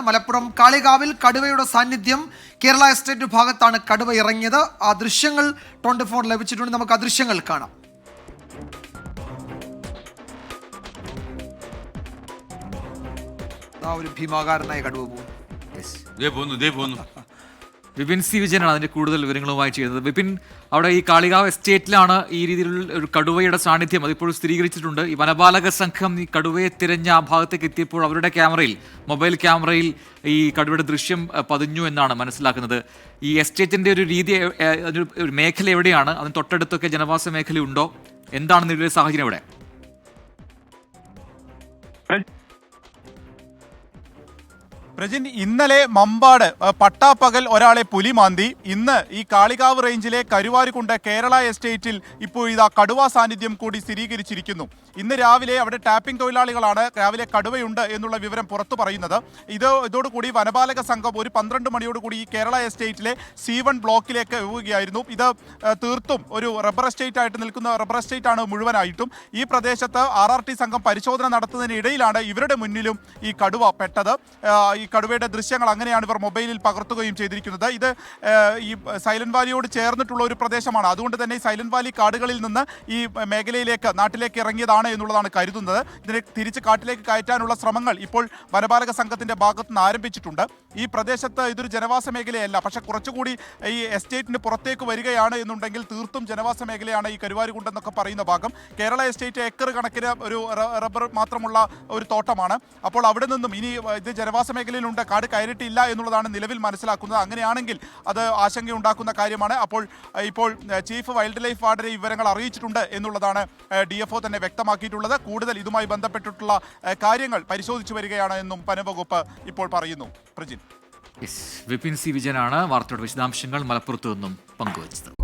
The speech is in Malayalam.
മലപ്പുറം കാളികാവിൽ കടുവയുടെ സാന്നിധ്യം കേരള എസ്റ്റേറ്റ് ഭാഗത്താണ് കടുവ ഇറങ്ങിയത്. ആ ദൃശ്യങ്ങൾ ട്വന്റി ഫോർ ലഭിച്ചിട്ടുണ്ട്. നമുക്ക് ആ ദൃശ്യങ്ങൾ കാണാം. ആ ഒരു ഭീമാകാരനായ കടുവ പോകുന്നു. പോന്നു വിപിൻ സി വിജയനാണ് അതിന്റെ കൂടുതൽ വിവരങ്ങളുമായി ചെയ്യുന്നത്. വിപിൻ അവിടെ ഈ കാളികാവ് എസ്റ്റേറ്റിലാണ് ഈ രീതിയിലുള്ള ഒരു കടുവയുടെ സാന്നിധ്യം. അതിപ്പോൾ സ്ഥിരീകരിച്ചിട്ടുണ്ട്. ഈ വനപാലക സംഘം ഈ കടുവയെ തിരഞ്ഞ ആ ഭാഗത്തേക്ക് എത്തിയപ്പോൾ അവരുടെ ക്യാമറയിൽ മൊബൈൽ ക്യാമറയിൽ ഈ കടുവയുടെ ദൃശ്യം പതിഞ്ഞു എന്നാണ് മനസ്സിലാക്കുന്നത്. ഈ എസ്റ്റേറ്റിന്റെ ഒരു രീതി ഒരു മേഖല എവിടെയാണ്? അതിന് തൊട്ടടുത്തൊക്കെ ജനവാസ മേഖലയുണ്ടോ? എന്താണ് നിലവിലെ സാഹചര്യം ഇവിടെ പ്രജിൻ ഇന്നലെ മമ്പാട് പട്ടാപ്പകൽ ഒരാളെ പുലി മാന്തി. ഇന്ന് ഈ കാളികാവ് റേഞ്ചിലെ കരുവാരുകുണ്ട് കേരള എസ്റ്റേറ്റിൽ ഇപ്പോൾ ഇതാ കടുവ സാന്നിധ്യം കൂടി സ്ഥിരീകരിച്ചിരിക്കുന്നു. ഇന്ന് രാവിലെ അവിടെ ടാപ്പിംഗ് തൊഴിലാളികളാണ് രാവിലെ കടുവയുണ്ട് എന്നുള്ള വിവരം പുറത്തു പറയുന്നത്. ഇത് ഇതോടുകൂടി വനപാലക സംഘം ഒരു പന്ത്രണ്ട് മണിയോടുകൂടി ഈ കേരള എസ്റ്റേറ്റിലെ സി വൺ ബ്ലോക്കിലേക്ക് പോവുകയായിരുന്നു. ഇത് തീർത്തും ഒരു റബ്ബർ എസ്റ്റേറ്റ് ആയിട്ട് നിൽക്കുന്ന റബ്ബർ എസ്റ്റേറ്റ് ആണ് മുഴുവനായിട്ടും. ഈ പ്രദേശത്ത് ആർ ആർ ടി സംഘം പരിശോധന നടത്തുന്നതിനിടയിലാണ് ഇവരുടെ മുന്നിലും ഈ കടുവ പെട്ടത്. ഈ കടുവയുടെ ദൃശ്യങ്ങൾ അങ്ങനെയാണ് ഇവർ മൊബൈലിൽ പകർത്തുകയും ചെയ്തിരിക്കുന്നത്. ഇത് ഈ സൈലന്റ് വാലിയോട് ചേർന്നിട്ടുള്ള ഒരു പ്രദേശമാണ്. അതുകൊണ്ട് തന്നെ ഈ സൈലന്റ് വാലി കാടുകളിൽ നിന്ന് ഈ മേഖലയിലേക്ക് നാട്ടിലേക്ക് ഇറങ്ങിയതാണ് എന്നുള്ളതാണ് കരുതുന്നത്. ഇതിനെ തിരിച്ച് കാട്ടിലേക്ക് കയറ്റാനുള്ള ശ്രമങ്ങൾ ഇപ്പോൾ വനപാലക സംഘത്തിന്റെ ഭാഗത്തുനിന്ന് ആരംഭിച്ചിട്ടുണ്ട്. ഈ പ്രദേശത്ത് ഇതൊരു ജനവാസ മേഖലയല്ല. പക്ഷെ കുറച്ചുകൂടി ഈ എസ്റ്റേറ്റിന് പുറത്തേക്ക് വരികയാണ് എന്നുണ്ടെങ്കിൽ തീർത്തും ജനവാസ മേഖലയാണ് ഈ കരുവാരുകുണ്ടെന്നൊക്കെ പറയുന്ന ഭാഗം. കേരള എസ്റ്റേറ്റ് ഏക്കർ കണക്കിന് ഒരു റബ്ബർ മാത്രമുള്ള ഒരു തോട്ടമാണ്. അപ്പോൾ അവിടെ നിന്നും ഇനി ഇത് ജനവാസ മേഖലയിലുണ്ട് കാട് കയറിയിട്ടില്ല എന്നുള്ളതാണ് നിലവിൽ മനസ്സിലാക്കുന്നത്. അങ്ങനെയാണെങ്കിൽ അത് ആശങ്കയുണ്ടാക്കുന്ന കാര്യമാണ്. അപ്പോൾ ഇപ്പോൾ ചീഫ് വൈൽഡ് ലൈഫ് വാർഡിനെ വിവരങ്ങൾ അറിയിച്ചിട്ടുണ്ട് എന്നുള്ളതാണ് ഡി എഫ് തന്നെ വ്യക്തമാക്കിയിട്ടുള്ളത്. കൂടുതൽ ഇതുമായി ബന്ധപ്പെട്ടിട്ടുള്ള കാര്യങ്ങൾ പരിശോധിച്ചു വരികയാണ് എന്നും വനംവകുപ്പ് ഇപ്പോൾ പറയുന്നു. പ്രജിൻ. വിപിൻ സി വിജയനാണ്. വാർത്തയുടെ വിശദാംശങ്ങൾ മലപ്പുറത്തു നിന്നും പങ്കുവച്ചത്.